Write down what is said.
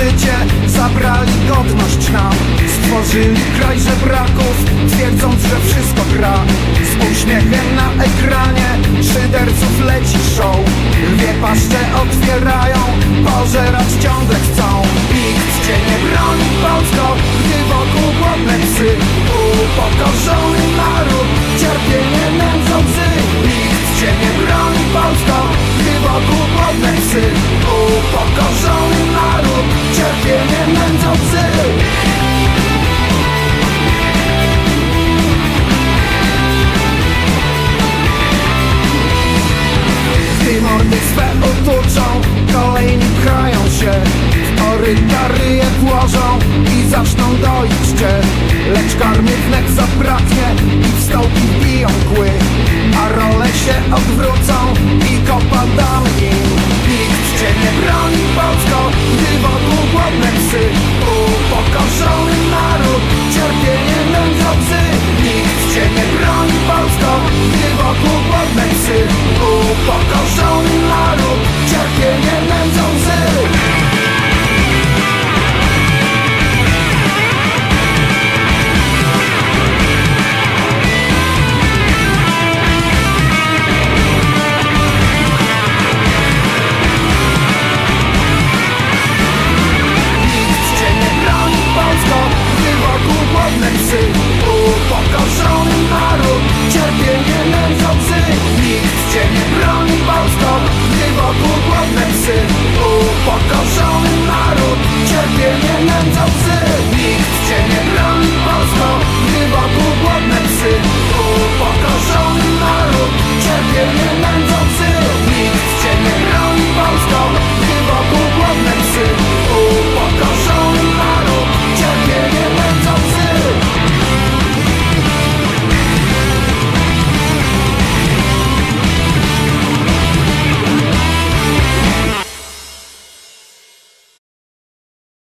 życie. Zabrali godność nam. Stworzyli kraj żebraków Twierdząc, że wszystko gra. Z uśmiechem na ekranie Szyderców leci show. Lwie paszcze otwierają Pożerają